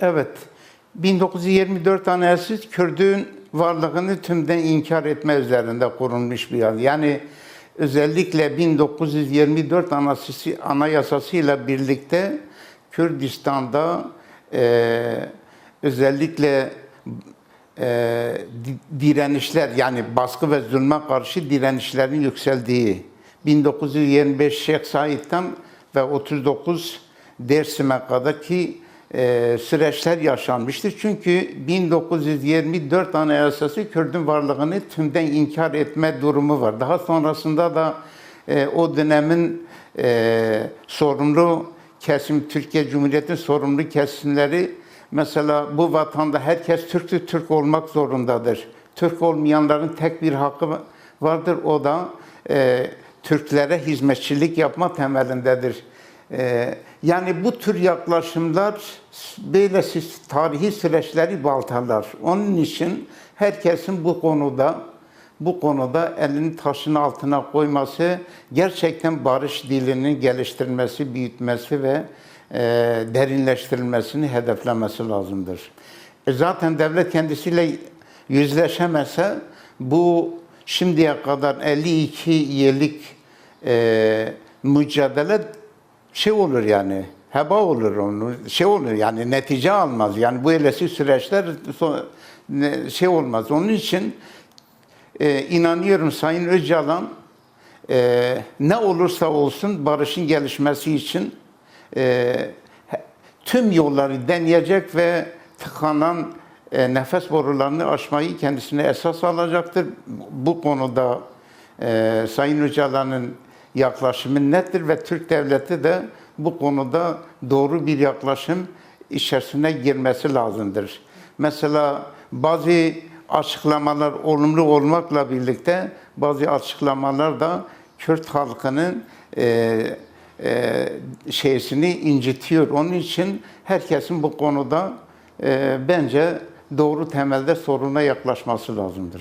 Evet. 1924 Anayasası Kürdün varlığını tümden inkar etme üzerinde kurulmuş bir yer. Yani özellikle 1924 Anayasası, Anayasasıyla birlikte Kürdistan'da eee, özellikle di- direnişler yani baskı ve zulme karşı direnişlerin yükseldiği 1925 Şeyh Said'den ve 39 Dersim'e kadarki eee, süreçler yaşanmıştır. Çünkü 1924 Anayasası Kürdün varlığını tümden inkar etme durumu var. Daha sonrasında da eee, o dönemin eee, sorumlu kesim, Türkiye Cumhuriyeti'nin sorumlu kesimleri mesela bu vatanda herkes Türktür, Türk olmak zorundadır. Türk olmayanların tek bir hakkı vardır, o da eee, Türklere hizmetçilik yapma temelindedir. Eee, yani bu tür yaklaşımlar böyle tarihi süreçleri baltalar. Onun için herkesin bu konuda bu konuda elini taşın altına koyması, gerçekten barış dilinin geliştirilmesi, büyütmesi ve e, derinleştirilmesini hedeflemesi lazımdır. E zaten devlet kendisiyle yüzleşemezse bu şimdiye kadar 52 yıllık e, mücadele şey olur yani heba olur onu şey olur yani netice almaz yani bu elesi süreçler şey olmaz onun için e, inanıyorum Sayın Öcalan e, ne olursa olsun barışın gelişmesi için e, tüm yolları deneyecek ve tıkanan e, nefes borularını aşmayı kendisine esas alacaktır. Bu konuda e, Sayın Öcalan'ın yaklaşımı nettir ve Türk devleti de bu konuda doğru bir yaklaşım içerisine girmesi lazımdır. Mesela bazı açıklamalar olumlu olmakla birlikte bazı açıklamalar da Kürt halkının e, e, şeysini incitiyor. Onun için herkesin bu konuda e, bence doğru temelde soruna yaklaşması lazımdır.